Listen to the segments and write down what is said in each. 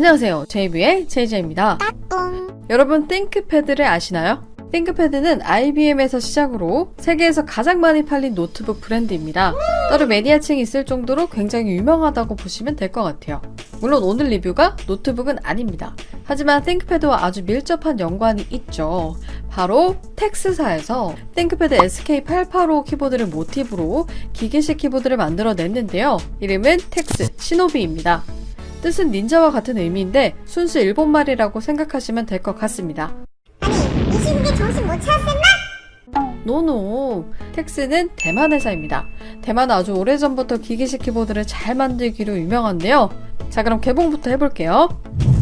안녕하세요. JB의 JJ입니다. 여러분 띵크패드를 아시나요? 띵크패드는 IBM에서 시작으로 세계에서 가장 많이 팔린 노트북 브랜드입니다. 따로 매니아층이 있을 정도로 굉장히 유명하다고 보시면 될 것 같아요. 물론 오늘 리뷰가 노트북은 아닙니다. 하지만 띵크패드와 아주 밀접한 연관이 있죠. 바로 텍스사에서 띵크패드 SK885 키보드를 모티브로 기계식 키보드를 만들어 냈는데요. 이름은 텍스 시노비입니다. 뜻은 닌자와 같은 의미인데 순수 일본말이라고 생각하시면 될 것 같습니다. 아니, 이 시국에 정신 못 차렸었나? 노노. 텍스는 대만 회사입니다. 대만은 아주 오래전부터 기계식 키보드를 잘 만들기로 유명한데요. 자, 그럼 개봉부터 해볼게요.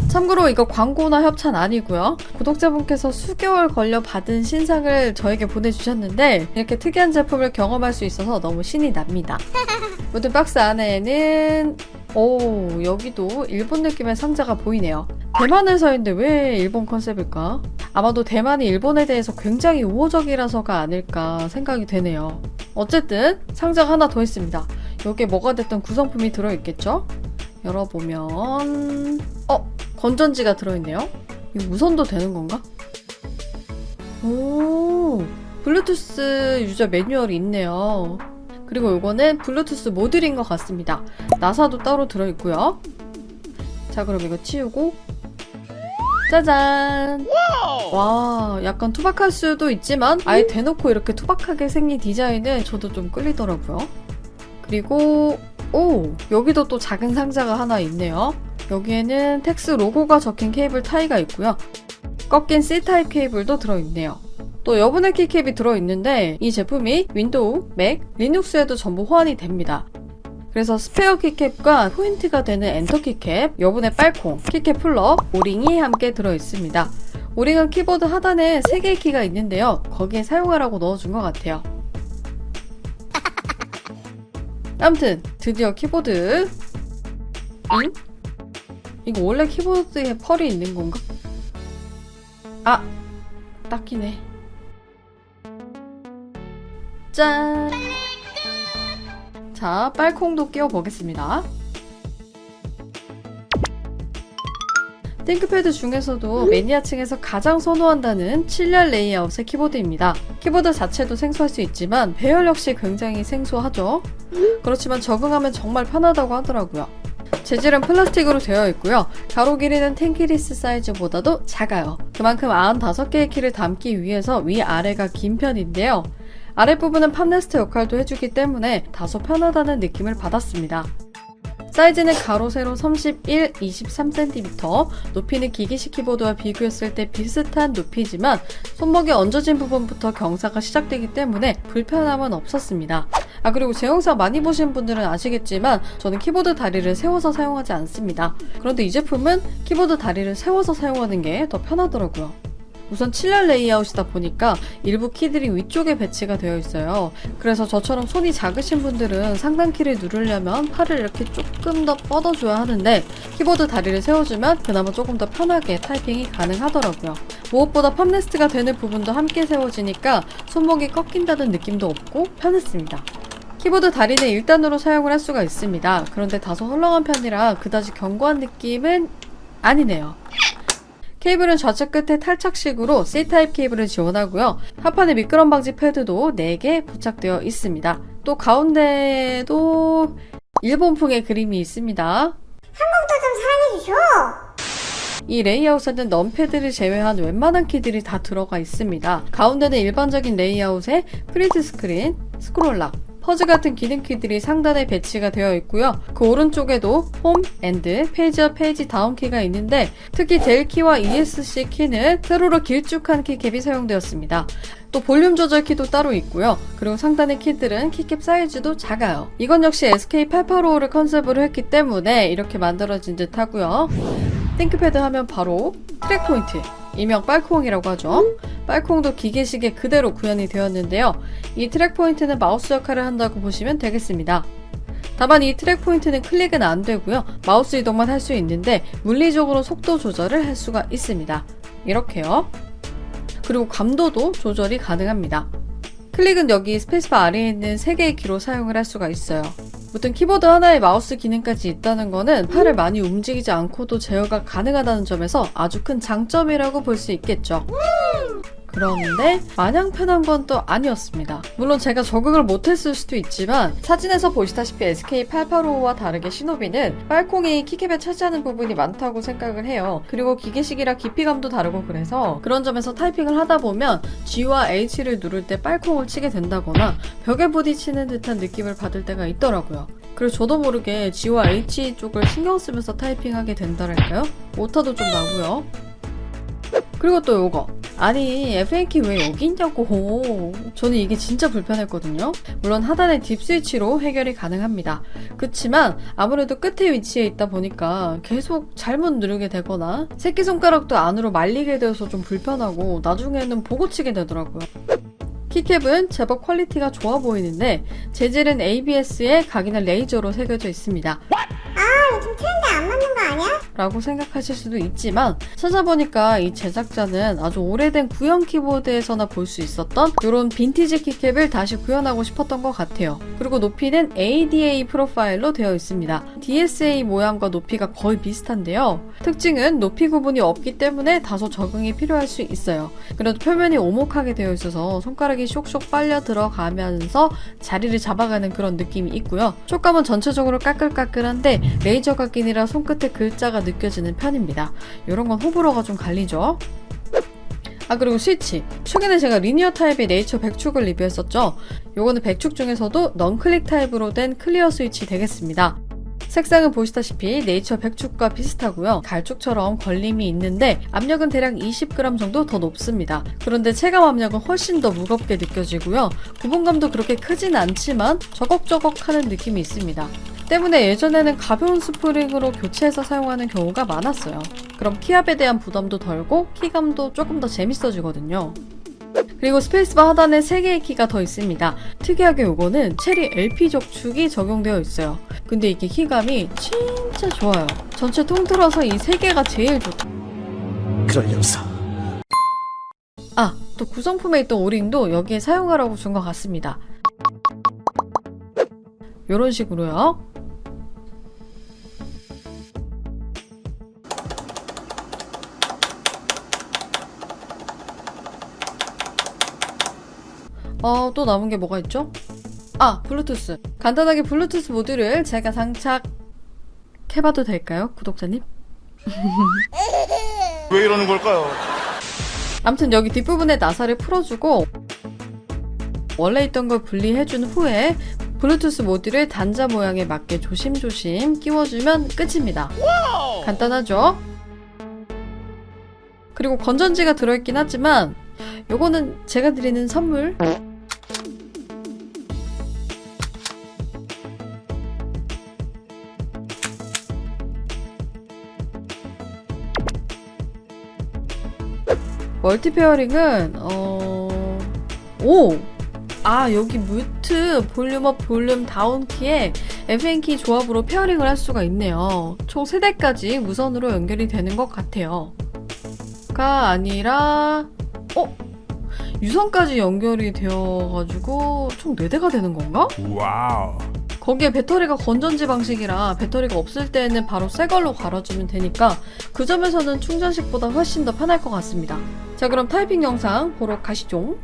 참고로 이거 광고나 협찬 아니고요. 구독자분께서 수개월 걸려 받은 신상을 저에게 보내주셨는데 이렇게 특이한 제품을 경험할 수 있어서 너무 신이 납니다. 모든 박스 안에는 오 여기도 일본 느낌의 상자가 보이네요. 대만 회사인데 왜 일본 컨셉일까? 아마도 대만이 일본에 대해서 굉장히 우호적이라서가 아닐까 생각이 되네요. 어쨌든 상자가 하나 더 있습니다. 여기에 뭐가 됐든 구성품이 들어있겠죠? 열어보면 어 건전지가 들어있네요. 이거 무선도 되는 건가? 오 블루투스 유저 매뉴얼이 있네요. 그리고 이거는 블루투스 모듈인 것 같습니다. 나사도 따로 들어있고요. 자 그럼 이거 치우고 짜잔 와 약간 투박할 수도 있지만 아예 대놓고 이렇게 투박하게 생긴 디자인은 저도 좀 끌리더라고요. 그리고 오 여기도 또 작은 상자가 하나 있네요. 여기에는 텍스 로고가 적힌 케이블 타이가 있고요. 꺾인 C타입 케이블도 들어있네요. 또 여분의 키캡이 들어있는데 이 제품이 윈도우, 맥, 리눅스에도 전부 호환이 됩니다. 그래서 스페어 키캡과 포인트가 되는 엔터 키캡, 여분의 빨콩, 키캡 플러, 오링이 함께 들어있습니다. 오링은 키보드 하단에 3개의 키가 있는데요. 거기에 사용하라고 넣어준 것 같아요. 아무튼 드디어 키보드 응? 이거 원래 키보드에 펄이 있는 건가? 아! 딱히네 짠! 자, 빨콩도 끼워 보겠습니다. 띵크패드 중에서도 매니아층에서 가장 선호한다는 7열 레이아웃의 키보드입니다. 키보드 자체도 생소할 수 있지만 배열 역시 굉장히 생소하죠. 그렇지만 적응하면 정말 편하다고 하더라고요. 재질은 플라스틱으로 되어 있고요. 가로 길이는 텐키리스 사이즈보다도 작아요. 그만큼 95개의 키를 담기 위해서 위아래가 긴 편인데요. 아랫부분은 팜레스트 역할도 해주기 때문에 다소 편하다는 느낌을 받았습니다. 사이즈는 가로 세로 31, 23cm, 높이는 기기식 키보드와 비교했을 때 비슷한 높이지만 손목에 얹어진 부분부터 경사가 시작되기 때문에 불편함은 없었습니다. 아 그리고 제 영상 많이 보신 분들은 아시겠지만 저는 키보드 다리를 세워서 사용하지 않습니다. 그런데 이 제품은 키보드 다리를 세워서 사용하는 게 더 편하더라고요. 우선 7열 레이아웃이다 보니까 일부 키들이 위쪽에 배치가 되어 있어요. 그래서 저처럼 손이 작으신 분들은 상단 키를 누르려면 팔을 이렇게 조금 더 뻗어줘야 하는데 키보드 다리를 세워주면 그나마 조금 더 편하게 타이핑이 가능하더라고요. 무엇보다 팜레스트가 되는 부분도 함께 세워지니까 손목이 꺾인다는 느낌도 없고 편했습니다. 키보드 다리는 1단으로 사용을 할 수가 있습니다. 그런데 다소 헐렁한 편이라 그다지 견고한 느낌은 아니네요. 케이블은 좌측 끝에 탈착식으로 C타입 케이블을 지원하고요. 하판에 미끄럼 방지 패드도 4개 부착되어 있습니다. 또 가운데도 일본풍의 그림이 있습니다. 한국도 좀 사랑해주쇼! 이 레이아웃에는 넘패드를 제외한 웬만한 키들이 다 들어가 있습니다. 가운데는 일반적인 레이아웃에 프린트 스크린, 스크롤락, 퍼즈 같은 기능 키들이 상단에 배치가 되어 있고요. 그 오른쪽에도 홈, 엔드, 페이지업, 페이지 다운 키가 있는데 특히 델 키와 ESC 키는 세로로 길쭉한 키캡이 사용되었습니다. 또 볼륨 조절 키도 따로 있고요. 그리고 상단의 키들은 키캡 사이즈도 작아요. 이건 역시 SK885를 컨셉으로 했기 때문에 이렇게 만들어진 듯 하고요. 띵크패드 하면 바로 트랙 포인트. 일명 빨콩이라고 하죠. 빨콩도 기계식에 그대로 구현이 되었는데요. 이 트랙 포인트는 마우스 역할을 한다고 보시면 되겠습니다. 다만 이 트랙 포인트는 클릭은 안 되고요. 마우스 이동만 할 수 있는데 물리적으로 속도 조절을 할 수가 있습니다. 이렇게요. 그리고 감도도 조절이 가능합니다. 클릭은 여기 스페이스바 아래에 있는 3개의 키로 사용을 할 수가 있어요. 무튼 키보드 하나에 마우스 기능까지 있다는 거는 팔을 많이 움직이지 않고도 제어가 가능하다는 점에서 아주 큰 장점이라고 볼 수 있겠죠. 그런데 마냥 편한 건 또 아니었습니다. 물론 제가 적응을 못했을 수도 있지만 사진에서 보시다시피 SK885와 다르게 시노비는 빨콩이 키캡에 차지하는 부분이 많다고 생각을 해요. 그리고 기계식이라 깊이감도 다르고 그래서 그런 점에서 타이핑을 하다 보면 G와 H를 누를 때 빨콩을 치게 된다거나 벽에 부딪히는 듯한 느낌을 받을 때가 있더라고요. 그리고 저도 모르게 G와 H 쪽을 신경 쓰면서 타이핑하게 된다랄까요? 오타도 좀 나고요. 그리고 또 요거. 아니, FN키 왜 여기 있냐고. 저는 이게 진짜 불편했거든요. 물론 하단의 딥 스위치로 해결이 가능합니다. 그치만 아무래도 끝에 위치해 있다 보니까 계속 잘못 누르게 되거나 새끼손가락도 안으로 말리게 되어서 좀 불편하고 나중에는 보고 치게 되더라고요. 키캡은 제법 퀄리티가 좋아 보이는데 재질은 ABS에 각인은 레이저로 새겨져 있습니다. 아, 아니야? 라고 생각하실 수도 있지만 찾아보니까 이 제작자는 아주 오래된 구형 키보드에서나 볼 수 있었던 이런 빈티지 키캡을 다시 구현하고 싶었던 것 같아요. 그리고 높이는 ADA 프로파일로 되어 있습니다. DSA 모양과 높이가 거의 비슷한데요. 특징은 높이 구분이 없기 때문에 다소 적응이 필요할 수 있어요. 그래도 표면이 오목하게 되어 있어서 손가락이 쇽쇽 빨려 들어가면서 자리를 잡아가는 그런 느낌이 있고요. 촉감은 전체적으로 까끌까끌한데 레이저 각인이라 손끝에 글자가 느껴지는 편입니다. 이런 건 호불호가 좀 갈리죠. 아 그리고 스위치. 최근에 제가 리니어 타입의 네이처 100축을 리뷰했었죠? 요거는 100축 중에서도 넌클릭 타입으로 된 클리어 스위치 되겠습니다. 색상은 보시다시피 네이처 100축과 비슷하고요. 갈축처럼 걸림이 있는데 압력은 대략 20g 정도 더 높습니다. 그런데 체감 압력은 훨씬 더 무겁게 느껴지고요. 구분감도 그렇게 크진 않지만 저걱저걱 하는 느낌이 있습니다 때문에 예전에는 가벼운 스프링으로 교체해서 사용하는 경우가 많았어요. 그럼 키압에 대한 부담도 덜고 키감도 조금 더 재밌어지거든요. 그리고 스페이스바 하단에 3개의 키가 더 있습니다. 특이하게 요거는 체리 LP 적축이 적용되어 있어요. 근데 이게 키감이 진짜 좋아요. 전체 통틀어서 이 3개가 제일 좋다. 그럴 리 없어. 아, 또 구성품에 있던 오링도 여기에 사용하라고 준 것 같습니다. 요런 식으로요. 어, 또 남은 게 뭐가 있죠? 아, 블루투스. 간단하게 블루투스 모듈을 제가 장착해봐도 될까요, 구독자님? 왜 이러는 걸까요? 아무튼 여기 뒷부분에 나사를 풀어주고 원래 있던 걸 분리해준 후에 블루투스 모듈을 단자 모양에 맞게 조심조심 끼워주면 끝입니다. 간단하죠? 그리고 건전지가 들어있긴 하지만 요거는 제가 드리는 선물 멀티 페어링은 어... 오! 아 여기 뮤트 볼륨업 볼륨 다운 키에 FN 키 조합으로 페어링을 할 수가 있네요. 총 3대까지 무선으로 연결이 되는 것 같아요. 가 아니라 어? 유선까지 연결이 되어가지고 총 4대가 되는 건가? 와우. 거기에 배터리가 건전지 방식이라 배터리가 없을 때는 바로 새 걸로 갈아주면 되니까 그 점에서는 충전식보다 훨씬 더 편할 것 같습니다. 자 그럼 타이핑 영상 보러 가시죠.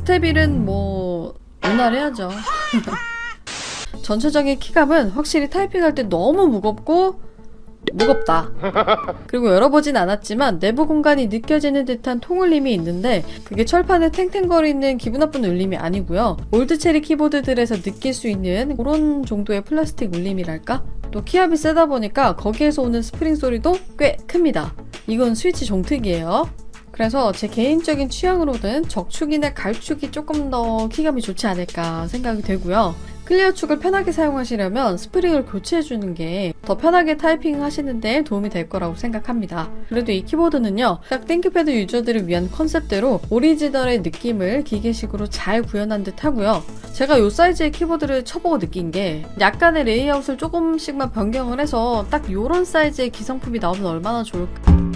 스텝 1은 뭐 무난해야죠. 전체적인 키감은 확실히 타이핑할 때 너무 무겁고 무겁다. 그리고 열어보진 않았지만 내부 공간이 느껴지는 듯한 통울림이 있는데 그게 철판에 탱탱거리는 기분 나쁜 울림이 아니고요. 올드 체리 키보드들에서 느낄 수 있는 그런 정도의 플라스틱 울림이랄까? 또 키압이 세다 보니까 거기에서 오는 스프링 소리도 꽤 큽니다. 이건 스위치 종특이에요. 그래서 제 개인적인 취향으로는 적축이나 갈축이 조금 더 키감이 좋지 않을까 생각이 되고요. 클리어 축을 편하게 사용하시려면 스프링을 교체해주는 게 더 편하게 타이핑 하시는데 도움이 될 거라고 생각합니다. 그래도 이 키보드는요, 딱 띵크패드 유저들을 위한 컨셉대로 오리지널의 느낌을 기계식으로 잘 구현한 듯 하고요. 제가 이 사이즈의 키보드를 쳐보고 느낀 게 약간의 레이아웃을 조금씩만 변경을 해서 딱 이런 사이즈의 기성품이 나오면 얼마나 좋을까.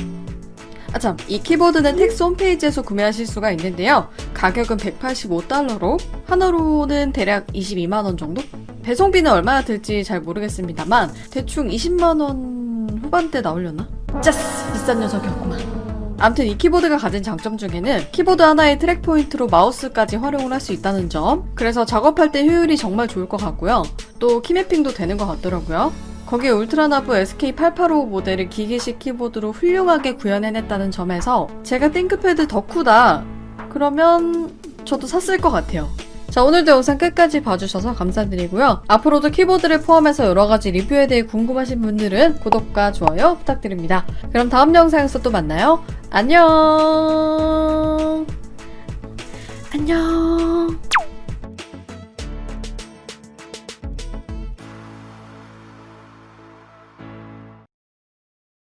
아참, 이 키보드는 텍스 홈페이지에서 구매하실 수가 있는데요. 가격은 185달러로, 하나로는 대략 22만 원 정도? 배송비는 얼마나 들지 잘 모르겠습니다만, 대충 20만 원 후반대 나오려나? 짜스! 비싼 녀석이었구만. 암튼 이 키보드가 가진 장점 중에는 키보드 하나의 트랙 포인트로 마우스까지 활용을 할 수 있다는 점. 그래서 작업할 때 효율이 정말 좋을 것 같고요. 또 키매핑도 되는 것 같더라고요. 거기에 울트라나브 SK885 모델을 기계식 키보드로 훌륭하게 구현해냈다는 점에서 제가 띵크패드 덕후다 그러면 저도 샀을 것 같아요. 자 오늘도 영상 끝까지 봐주셔서 감사드리고요. 앞으로도 키보드를 포함해서 여러가지 리뷰에 대해 궁금하신 분들은 구독과 좋아요 부탁드립니다. 그럼 다음 영상에서 또 만나요. 안녕 안녕